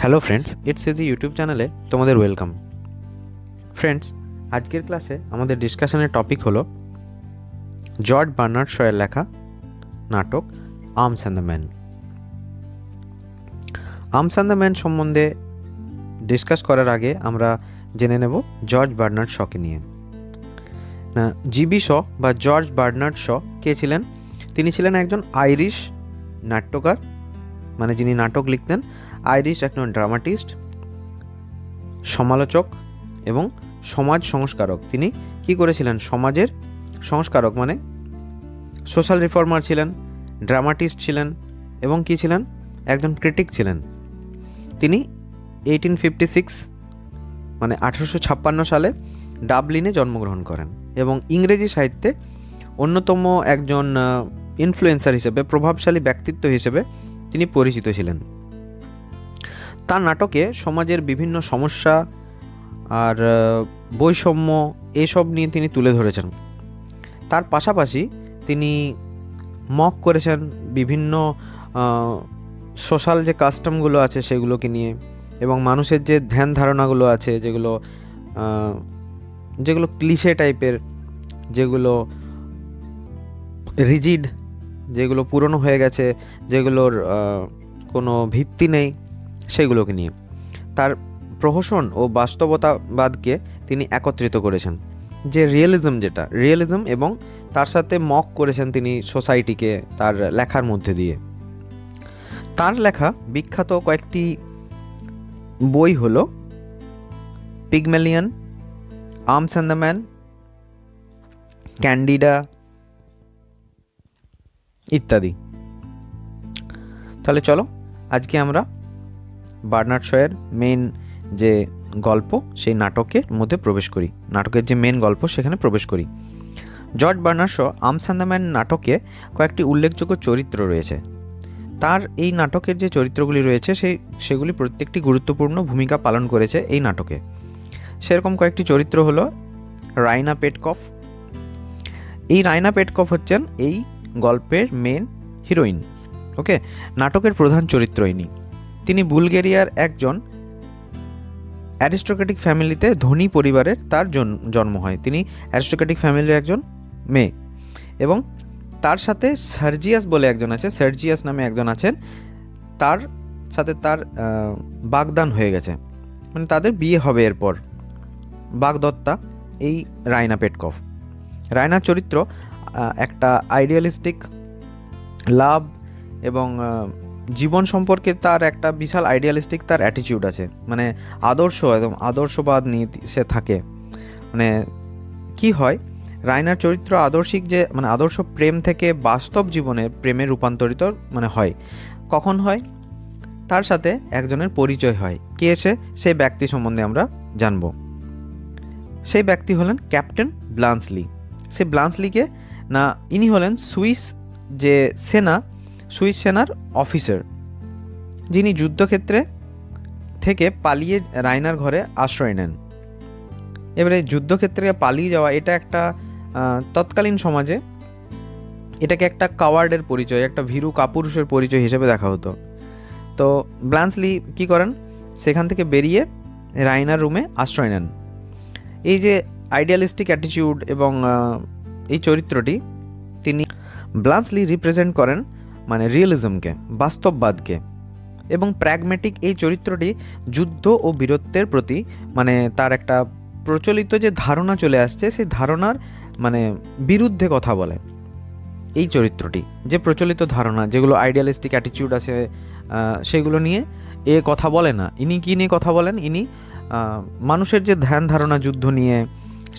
Hello friends, it's AG YouTube চ্যানেলে তোমাদের welcome. Friends, আজকের ক্লাসে আমাদের ডিসকাশনের টপিক হলো জর্জ বার্নার্ড শয়ের লেখা নাটক Arms and the Man. Arms and the Man সম্বন্ধে ডিসকাস করার আগে আমরা জেনে নেব জর্জ বার্নার্ড শকে নিয়ে। না, জিবি শ বা জর্জ বার্নার্ড শ কে ছিলেন? তিনি ছিলেন একজন আইরিশ নাট্যকার মানে যিনি নাটক লিখতেন। আইরিশ একজন ড্রামাটিস্ট, সমালোচক এবং সমাজ সংস্কারক। তিনি কি করেছিলেন? সমাজের সংস্কারক মানে সোশ্যাল রিফর্মার ছিলেন, ড্রামাটিস্ট ছিলেন এবং কি ছিলেন? একজন ক্রিটিক ছিলেন। তিনি এইটিন ফিফটি সিক্স মানে আঠারোশো ছাপ্পান্ন সালে ডাবলিনে জন্মগ্রহণ করেন এবং ইংরেজি সাহিত্যে অন্যতম একজন ইনফ্লুয়েন্সার হিসেবে, প্রভাবশালী ব্যক্তিত্ব হিসেবে তিনি পরিচিত ছিলেন। তার নাটকে সমাজের বিভিন্ন সমস্যা আর বৈষম্য এসব নিয়ে তিনি তুলে ধরেছেন। তার পাশাপাশি তিনি মক করেছেন বিভিন্ন সোশ্যাল যে কাস্টমগুলো আছে সেগুলোকে নিয়ে এবং মানুষের যে ধ্যান ধারণাগুলো আছে যেগুলো যেগুলো ক্লিশে টাইপের যেগুলো রিজিড যেগুলো পুরনো হয়ে গেছে, যেগুলোর কোনো ভিত্তি নেই সেগুলোকে নিয়ে। তার প্রহসন ও বাস্তবতাবাদকে তিনি একত্রিত করেছেন। যে রিয়েলিজম যেটা রিয়েলিজম এবং তার সাথে মক করেছেন তিনি সোসাইটিকে তার লেখার মধ্যে দিয়ে। তার লেখা বিখ্যাত কয়েকটি বই হল Pygmalion Arms and the Man Candida ইত্যাদি। তাহলে চলো, আজকে আমরা বার্নার্ড শয়ের মেন যে গল্প, সেই নাটকের মধ্যে প্রবেশ করি। নাটকের যে মেন গল্প, সেখানে প্রবেশ করি। George Bernard Shaw Arms and the Man নাটকে কয়েকটি উল্লেখযোগ্য চরিত্র রয়েছে। তার এই নাটকের যে চরিত্রগুলি রয়েছে, সেই, সেগুলি প্রত্যেকটি গুরুত্বপূর্ণ ভূমিকা পালন করেছে এই নাটকে। সেরকম কয়েকটি চরিত্র হলো রাইনা পেটকফ। এই রাইনা পেটকফ হচ্ছেন এই গল্পের মেন হিরোইন ওকে নাটকের প্রধান চরিত্র ইনি। তিনি বুলগেরিয়ার একজন অ্যারিস্টোক্রেটিক ফ্যামিলিতে ধনী পরিবারের তার জন- জন্ম হয়। তিনি অ্যারিস্টোক্রেটিক ফ্যামিলির একজন মেয়ে এবং তার সাথে সার্জিয়াস বলে একজন আছে, সার্জিয়াস নামে একজন আছেন। তার সাথে তার বাগদান হয়ে গেছে। মানে তাদের বিয়ে হবে এরপর। বাগদত্তা, এই রায়না পেটকফ। রায়নার চরিত্র একটা আইডিয়ালিস্টিক, লাভ এবং জীবন সম্পর্কে তার একটা বিশাল আইডিয়ালিস্টিক তার অ্যাটিটিউড আছে। মানে আদর্শ, একদম আদর্শবাদ নিয়ে সে থাকে। মানে কি হয় রায়নার চরিত্র আদর্শিক যে মানে আদর্শ প্রেম থেকে বাস্তব জীবনে প্রেমে রূপান্তরিত মানে হয়। কখন হয়? তার সাথে একজনের পরিচয় হয়। কে এসে সেই ব্যক্তি সম্বন্ধে আমরা জানব। সেই ব্যক্তি হলেন ক্যাপ্টেন ব্লান্সলি। সে ব্লান্সলিকে না, ইনি হলেন সুইস যে সেনা সুইস সেনার অফিসার, যিনি যুদ্ধক্ষেত্রে থেকে পালিয়ে রায়নার ঘরে আশ্রয় নেন। এবারে যুদ্ধক্ষেত্রে পালিয়ে যাওয়া এটা একটা তৎকালীন সমাজে এটাকে একটা কাওয়ার্ডের পরিচয়, একটা ভীরু কাপুরুষের পরিচয় হিসেবে দেখা হতো। তো ব্লান্সলি কি করেন? সেখান থেকে বেরিয়ে রাইনার রুমে আশ্রয় নেন। এই যে আইডিয়ালিস্টিক অ্যাটিটিউড এবং এই চরিত্রটি, তিনি ব্লান্সলি রিপ্রেজেন্ট করেন মানে রিয়েলিজমকে বাস্তববাদকে এবং প্র্যাগমেটিক এই চরিত্রটি যুদ্ধ ও বীরত্বের প্রতি মানে তার একটা প্রচলিত যে ধারণা চলে আসছে, সেই ধারণার মানে বিরুদ্ধে কথা বলে এই চরিত্রটি। যে প্রচলিত ধারণা, যেগুলো আইডিয়ালিস্টিক অ্যাটিটিউড আছে সেগুলো নিয়ে এ কথা বলে না। ইনি কী নিয়ে কথা বলেন? ইনি মানুষের যে ধ্যান ধারণা যুদ্ধ নিয়ে,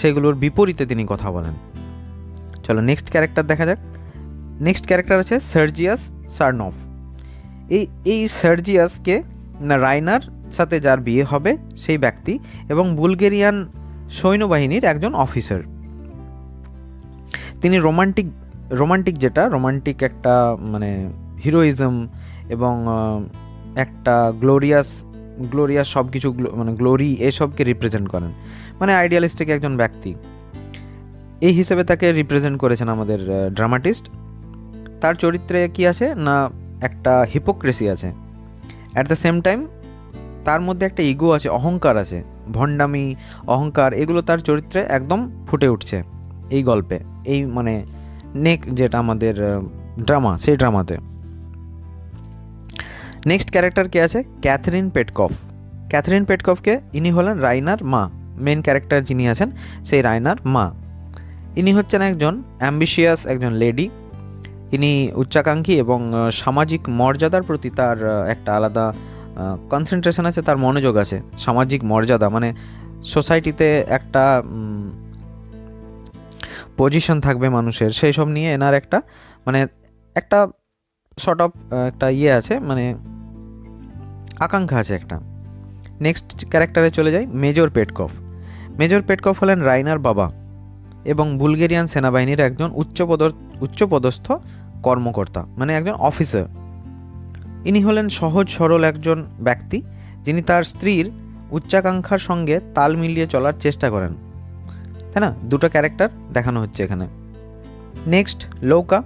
সেগুলোর বিপরীতে তিনি কথা বলেন। চলো নেক্সট ক্যারেক্টার দেখা যাক। ক্যারেক্টার আছে সার্জিয়াস সার্নফ এই এই সার্জিয়াসকে রাইনার সাথে যার বিয়ে হবে সেই ব্যক্তি এবং বুলগেরিয়ান সৈন্যবাহিনীর একজন অফিসার তিনি রোমান্টিক রোমান্টিক যেটা রোমান্টিক একটা মানে হিরোইজম এবং একটা গ্লোরিয়াস গ্লোরিয়াস সব কিছু মানে গ্লোরি এসবকে রিপ্রেজেন্ট করেন। মানে আইডিয়ালিস্টিক একজন ব্যক্তি। এই হিসেবে তাকে রিপ্রেজেন্ট করেছেন আমাদের ড্রামাটিস্ট তার চরিত্রে কি আছে না একটা হিপোক্রেসি আছে? অ্যাট দ্য সেম টাইম তার মধ্যে একটা ইগো আছে, অহংকার আছে, ভণ্ডামি, অহংকার, এগুলো তার চরিত্রে একদম ফুটে উঠছে এই গল্পে। এই মানে নেক যেটা আমাদের ড্রামা সেই ড্রামাতে নেক্সট ক্যারেক্টার কে আছে? ক্যাথরিন পেটকফ ক্যাথরিন পেটকফকে ইনি হলেন রাইনার মা। মেন ক্যারেক্টার যিনি আছেন, সেই রাইনার মা। ইনি হচ্ছেন একজন অ্যাম্বিশিয়াস একজন লেডি ইনি উচ্চাকাঙ্ক্ষী এবং সামাজিক মর্যাদার প্রতি তার একটা আলাদা কনসেন্ট্রেশন আছে, তার মনোযোগ আছে। সামাজিক মর্যাদা মানে সোসাইটিতে একটা পজিশন থাকবে মানুষের। সেই সব নিয়ে এনার একটা মানে একটা শর্ট অফ একটা ইয়ে আছে মানে আকাঙ্ক্ষা আছে একটা। নেক্সট ক্যারেক্টারে চলে যাই, মেজর পেটকফ। মেজর পেটকফ হলেন রাইনার বাবা এবং বুলগেরিয়ান সেনাবাহিনীর একজন উচ্চপদ উচ্চপদস্থ কর্মকর্তা মানে একজন অফিসার। ইনি হলেন সহজ সরল একজন ব্যক্তি, যিনি তার স্ত্রীর উচ্চাকাঙ্ক্ষার সঙ্গে তাল মিলিয়ে চলার চেষ্টা করেন। তাই না? দুটো ক্যারেক্টার দেখানো হচ্ছে এখানে। নেক্সট, লৌকা।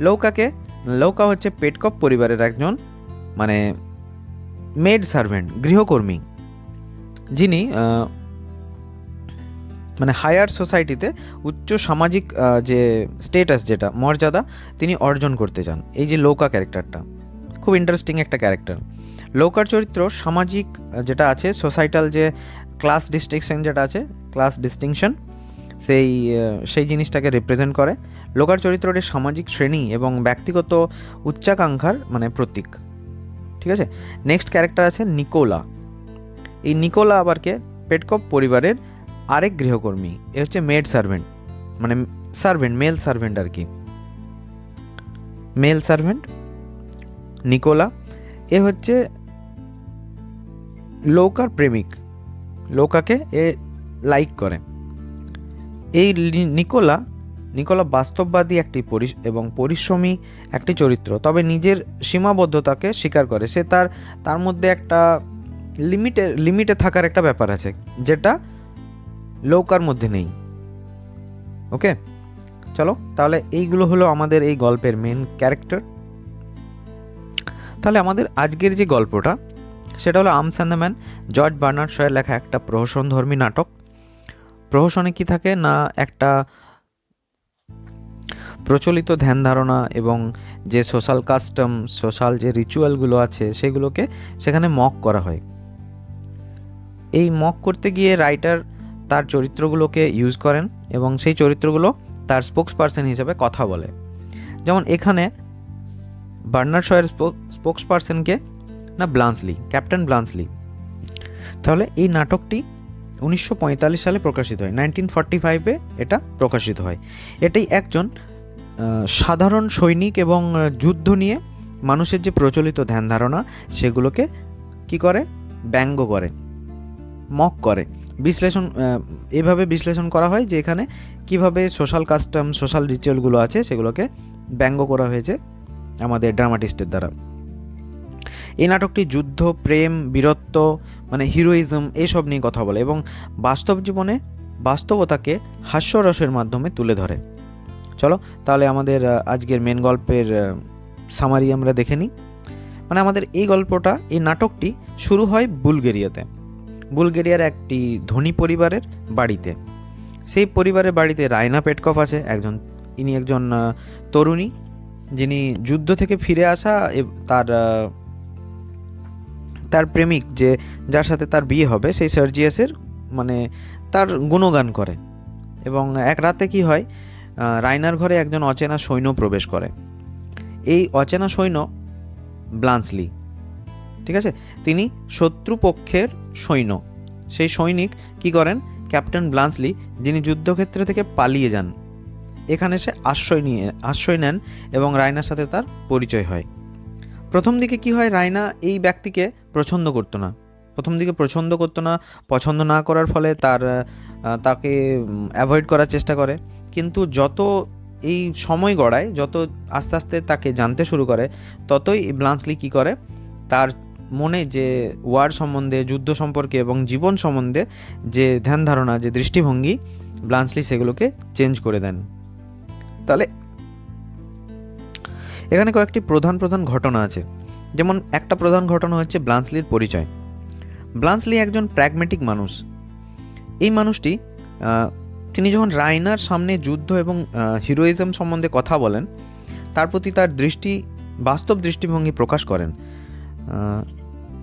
লৌকাকে, লৌকা হচ্ছে পেটকপ পরিবারের একজন মানে মেড সার্ভেন্ট, গৃহকর্মী। যিনি মানে হায়ার সোসাইটিতে উচ্চ সামাজিক যে স্টেটাস যেটা, মর্যাদা, তিনি অর্জন করতে চান। এই যে লৌকা ক্যারেক্টারটা, খুব ইন্টারেস্টিং একটা ক্যারেক্টার। লৌকার চরিত্র সামাজিক যেটা আছে সোসাইটাল যে ক্লাস ডিস্টিংশন যেটা আছে ক্লাস ডিস্টিংশন সেই সেই জিনিসটাকে রিপ্রেজেন্ট করে। লোকার চরিত্রটি সামাজিক শ্রেণি এবং ব্যক্তিগত উচ্চাকাঙ্ক্ষার মানে প্রতীক। ঠিক আছে? নেক্সট ক্যারেক্টার আছে নিকোলা। এই নিকোলা আবারকে পেটকপ পরিবারের আরেক গৃহকর্মী, এ হচ্ছে মেড সার্ভেন্ট মানে সার্ভেন্ট মেল সার্ভেন্ট আর কি। মেল সার্ভেন্ট নিকোলা এ হচ্ছে লৌকার প্রেমিক, লৌকাকে এ লাইক করে। এই নিকোলা নিকোলা বাস্তববাদী একটি পরি, এবং পরিশ্রমী একটি চরিত্র, তবে নিজের সীমাবদ্ধতাকে স্বীকার করে। সে তার তার মধ্যে একটা লিমিটে লিমিটে থাকার একটা ব্যাপার আছে, যেটা লৌকার মধ্যে নেই। ওকে? চলো, তাহলে এইগুলো হলো আমাদের এই গল্পের মেন ক্যারেক্টার তাহলে আমাদের আজকের যে গল্পটা, সেটা হলো Arms and the Man George Bernard শয়ের লেখা একটা প্রহসনধর্মী নাটক। প্রহসনে কি থাকে না, একটা প্রচলিত ধ্যান ধারণা এবং যে সোশ্যাল কাস্টম সোশ্যাল যে রিচুয়ালগুলো আছে, সেগুলোকে সেখানে মক করা হয়। এই মক করতে গিয়ে রাইটার তার চরিত্রগুলোকে ইউজ করেন এবং সেই চরিত্রগুলো তার স্পোক্স পার্সন হিসেবে কথা বলে। যেমন এখানে বার্নার শয়ের স্পোক্স পার্সনকে না ব্লান্সলি ক্যাপ্টেন ব্লান্সলি তাহলে এই নাটকটি উনিশশো পঁয়তাল্লিশ সালে প্রকাশিত হয়। নাইনটিন ফর্টি ফাইভে এটা প্রকাশিত হয়। এটাই একজন সাধারণ সৈনিক এবং যুদ্ধ নিয়ে মানুষের যে প্রচলিত ধ্যান ধারণা, সেগুলোকে কি করে? ব্যঙ্গ করে, মক করে। বিশ্লেষণ এভাবে বিশ্লেষণ করা হয় যে এখানে কীভাবে সোশ্যাল কাস্টম সোশ্যাল রিচুয়ালগুলো আছে সেগুলোকে ব্যঙ্গ করা হয়েছে আমাদের ড্রামাটিস্টের দ্বারা। এই নাটকটি যুদ্ধ, প্রেম, বীরত্ব মানে হিরোইজম এইসব নিয়ে কথা বলে এবং বাস্তব জীবনে বাস্তবতাকে হাস্যরসের মাধ্যমে তুলে ধরে। চলো, তাহলে আমাদের আজকের মেন গল্পের সামারি আমরা দেখে নিই। মানে আমাদের এই গল্পটা, এই নাটকটি শুরু হয় বুলগেরিয়াতে। বুলগেরিয়ার একটি ধনী পরিবারের বাড়িতে। সেই পরিবারের বাড়িতে রায়না পেটকফ আছে একজন ইনি একজন তরুণী যিনি যুদ্ধ থেকে ফিরে আসা তার তার প্রেমিক যে যার সাথে তার বিয়ে হবে সেই সার্জিয়াসের মানে তার গুণগান করে। এবং এক রাতে কি হয় আহ, রাইনার ঘরে একজন অচেনা সৈন্য প্রবেশ করে। এই অচেনা সৈন্য ব্লান্সলি ঠিক আছে? তিনি শত্রুপক্ষের সৈন্য। সেই সৈনিক কি করেন? ক্যাপ্টেন ব্লান্সলি, যিনি যুদ্ধক্ষেত্র থেকে পালিয়ে যান, এখানে সে আশ্রয় নিয়ে, আশ্রয় নেন এবং রায়নার সাথে তার পরিচয় হয়। প্রথম দিকে কি হয়? রায়না এই ব্যক্তিকে পছন্দ করতো না। প্রথম দিকে পছন্দ করতো না, পছন্দ না করার ফলে তার তাকে অ্যাভয়েড করার চেষ্টা করে। কিন্তু যত এই সময় গড়ায়, যত আস্তে আস্তে তাকে জানতে শুরু করে, ততই ব্লান্সলি কি করে? তার মনে যে ওয়ার সম্বন্ধে, যুদ্ধ সম্পর্কে এবং জীবন সম্বন্ধে যে ধ্যান ধারণা, যে দৃষ্টিভঙ্গি, ব্লান্সলি সেগুলোকে চেঞ্জ করে দেন। তাহলে এখানে কয়েকটি প্রধান প্রধান ঘটনা আছে। যেমন একটা প্রধান ঘটনা হচ্ছে ব্লান্সলির পরিচয়। ব্লান্সলি একজন প্র্যাগমেটিক মানুষ। এই মানুষটি তিনি যখন রাইনার সামনে যুদ্ধ এবং হিরোইজম সম্বন্ধে কথা বলেন, তার প্রতি তার দৃষ্টি, বাস্তব দৃষ্টিভঙ্গি প্রকাশ করেন।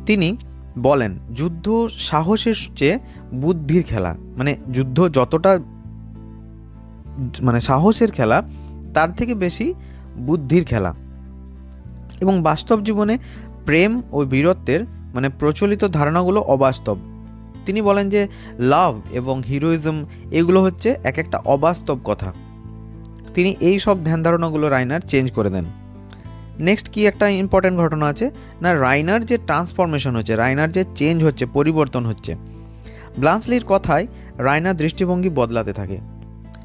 তিনি বলেন, যুদ্ধ সাহসের চেয়ে বুদ্ধির খেলা মানে যুদ্ধ যতটা মানে সাহসের খেলা, তার থেকে বেশি বুদ্ধির খেলা। এবং বাস্তব জীবনে প্রেম ও বীরত্বের মানে প্রচলিত ধারণাগুলো অবাস্তব। তিনি বলেন যে, লাভ এবং হিরোইজম এগুলো হচ্ছে এক একটা অবাস্তব কথা। তিনি এই সব ধ্যান ধারণাগুলো রাইনার চেঞ্জ করে দেন। নেক্সট কি একটা ইম্পর্টেন্ট ঘটনা আছে? না রাইনার যে ট্রান্সফরমেশন হচ্ছে রাইনার যে চেঞ্জ হচ্ছে, পরিবর্তন হচ্ছে। ব্লান্সলির কথায় রাইনার দৃষ্টিভঙ্গি বদলাতে থাকে।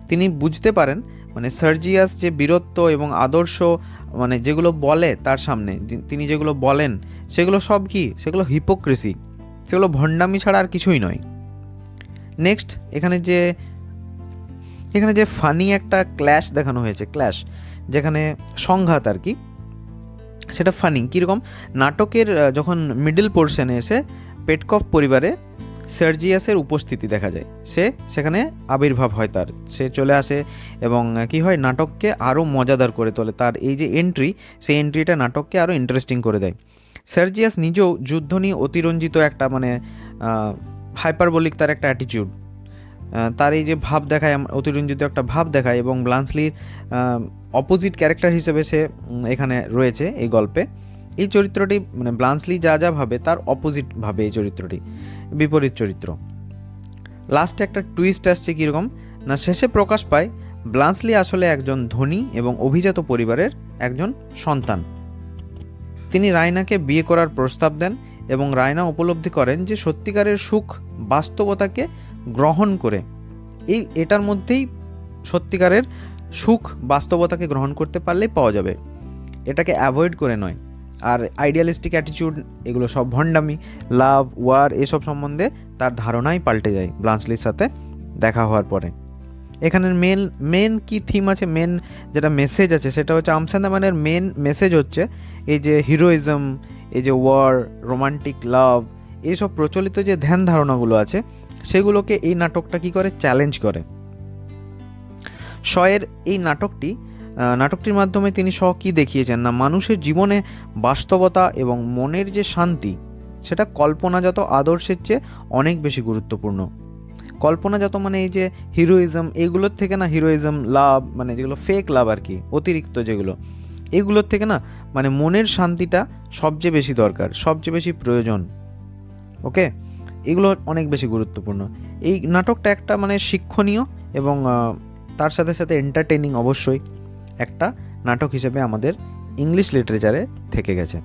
তিনি বুঝতে পারেন মানে সার্জিয়াস যে বীরত্ব এবং আদর্শ মানে যেগুলো বলে তার সামনে, তিনি যেগুলো বলেন, সেগুলো সব কি? সেগুলো হিপোক্রেসি সেগুলো ভণ্ডামি ছাড়া আর কিছুই নয়। নেক্সট এখানে যে এখানে যে ফানি একটা ক্ল্যাশ দেখানো হয়েছে ক্ল্যাশ যেখানে সংঘাত আর কি সেটা ফানি কীরকম? নাটকের যখন মিডল পোর্শনে এসে পেটকফ পরিবারে সার্জিয়াসের উপস্থিতি দেখা যায়। সে সেখানে আবির্ভাব হয় তার। সে চলে আসে এবং কি হয়? নাটককে আরও মজাদার করে তোলে। তার এই যে এন্ট্রি সেই এন্ট্রিটা নাটককে আরও ইন্টারেস্টিং করে দেয়। সার্জিয়াস নিজেও যুদ্ধ নিয়ে অতিরঞ্জিত একটা মানে হাইপারবলিক তার একটা অ্যাটিটিউড তার এই যে ভাব দেখায় অতিরঞ্জিত একটা ভাব দেখায় এবং ব্লান্সলির অপোজিট ক্যারেক্টার হিসেবে সে এখানে রয়েছে এই গল্পে। এই চরিত্রটি মানে ব্লান্সলি যা যা ভাবে, তার অপোজিট ভাবে এই চরিত্রটি, বিপরীত চরিত্র। লাস্টে একটা টুইস্ট আসছে কীরকম? না, শেষে প্রকাশ পায়, ব্লান্সলি আসলে একজন ধনী এবং অভিজাত পরিবারের একজন সন্তান। তিনি রায়নাকে বিয়ে করার প্রস্তাব দেন এবং রায়না উপলব্ধি করেন যে সত্যিকারের সুখ বাস্তবতাকে গ্রহণ করে। এই, এটার মধ্যেই সত্যিকারের সুখ বাস্তবতাকে গ্রহণ করতে পারলেই পাওয়া যাবে। এটাকে অ্যাভয়েড করে নয়। আর আইডিয়ালিস্টিক অ্যাটিটিউড এগুলো সব ভণ্ডামি লাভ ওয়ার এসব সম্বন্ধে তার ধারণাই পাল্টে যায় ব্লান্সলির সাথে দেখা হওয়ার পরে। এখানের মেন মেন কি থিম আছে? মেন যেটা মেসেজ আছে, সেটা হচ্ছে আমসান্দামানের মেন মেসেজ হচ্ছে এই যে হিরোইজম এই যে ওয়ার রোমান্টিক লাভ এইসব প্রচলিত যে ধ্যান ধারণাগুলো আছে সেগুলোকে এই নাটকটা কি করে? চ্যালেঞ্জ করে। শয়ের এই নাটকটি নাটকটির মাধ্যমে তিনি শ কী দেখিয়েছেন? না, মানুষের জীবনে বাস্তবতা এবং মনের যে শান্তি, সেটা কল্পনাজাত আদর্শের চেয়ে অনেক বেশি গুরুত্বপূর্ণ। কল্পনাজাত মানে এই যে হিরোইজম, এগুলোর থেকে না হিরোইজম, লাভ মানে যেগুলো ফেক লাভ আর কি, অতিরিক্ত যেগুলো, এগুলোর থেকে না মানে মনের শান্তিটা সবচেয়ে বেশি দরকার, সবচেয়ে বেশি প্রয়োজন। ওকে এগুলো অনেক বেশি গুরুত্বপূর্ণ। এই নাটকটা একটা মানে শিক্ষণীয় এবং তার সাথে সাথে এন্টারটেনিং অবশ্যই একটা নাটক হিসেবে আমাদের ইংলিশ লিটারেচারে থেকে গেছে।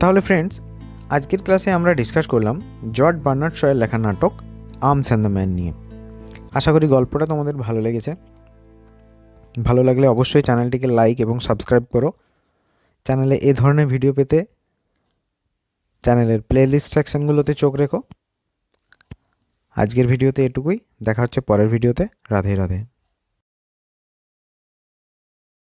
তাহলে ফ্রেন্ডস আজকের ক্লাসে আমরা ডিসকাস করলাম জর্জ বার্নার্ড শয়ের লেখা নাটক আর্মস অ্যান্ড দ্য ম্যান নিয়ে। আশা করি গল্পটা তোমাদের ভালো লেগেছে। ভালো লাগলে অবশ্যই চ্যানেলটিকে লাইক এবং সাবস্ক্রাইব করো। চ্যানেলে এ ধরনের ভিডিও পেতে চ্যানেলের প্লেলিস্ট সেকশনগুলোতে চোখ রেখো। আজকের ভিডিওতে এটুকুই। দেখা হচ্ছে পরের ভিডিওতে। রাধে রাধে।